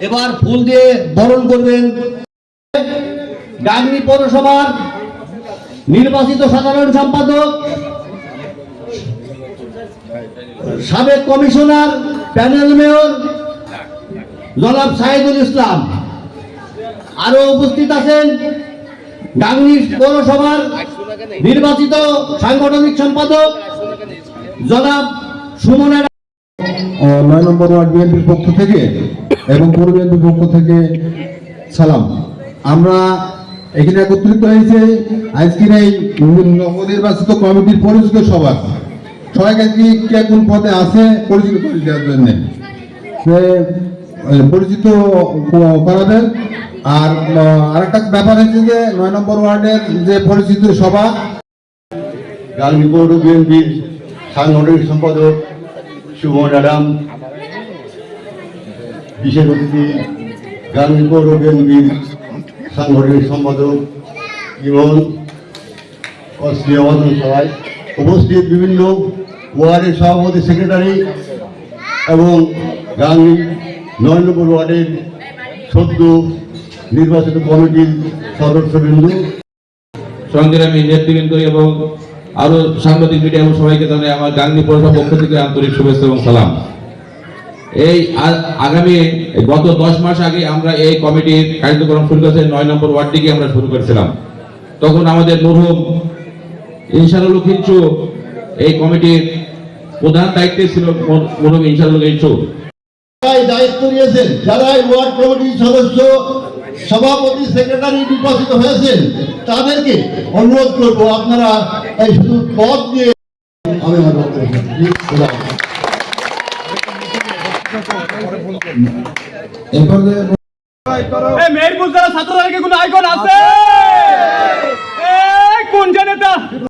এবার ফুল দিয়ে বরণ করবেন গাংনী পৌরসভার নির্বাচিত সাধারণ সম্পাদক সাবেক কমিশনার প্যানেল মেয়র জনাব সাইদুল ইসলাম। আরও উপস্থিত আছেন গাংনী পৌরসভার নির্বাচিত সাংগঠনিক সম্পাদক জনাব সুমনা আহ, নয় নম্বর ওয়ার্ড বিএনপির পক্ষ থেকে এবং পৌর বিএনপির পক্ষ থেকে সালাম। আমরা এখানে একত্রিত হয়েছে, আজকের এই নবনির্বাচিত কমিটির পরিচিত সভা সবাইকে কি কোন পদে আছে, পরিচিত করে দেওয়ার জন্য? পরিচিত করাবেন আর আরেকটা ব্যাপার হচ্ছে যে, নয় নম্বর ওয়ার্ডের যে পরিচিত সভা গান্ধী পৌর বিএনপির সাংগঠনিক সম্পাদক সুমন আরাম বিশেষ অতিথি গান্ধী পৌর বিএনপির সাংগঠনিক সম্পাদক ইমন অস্ট্রিয়া সভায় উপস্থিত বিভিন্ন ওয়ার্ডের সভাপতি, সেক্রেটারি এবং নয় নম্বর ওয়ার্ডের সদ্য নির্বাচিত কমিটির সদস্যবৃন্দ। সংগ্রামী নেতৃবৃন্দ এবং আরও সাংবাদিক মিডিয়া এবং সবাইকে জানাই আমার গান্ধী পৌরসভা পক্ষ থেকে আন্তরিক শুভেচ্ছা এবং সালাম। এই আগামী গত দশ মাস আগে আমরা এই কমিটির কার্যক্রম শুরু করেছি, নয় নম্বর ওয়ার্ড থেকে আমরা শুরু করেছিলাম। তখন আমাদের মরহুম ইনসারুল খিঞ্চু এই কমিটির প্রধান দায়িত্বে ছিল মর- মরহুম ইনসারুল খিঞ্চু দায়িত্ব নিয়েছেন যারাই ওয়ার্ড কমিটির সদস্য সভাপতি, সেক্রেটারি নির্বাচিত হয়েছেন, তাদেরকে অনুরোধ করব আপনারা এই শুধু পদ দিয়ে আমি আমার বক্তব্য এরপরে মেহেরপুর জেলা ছাত্র কোনো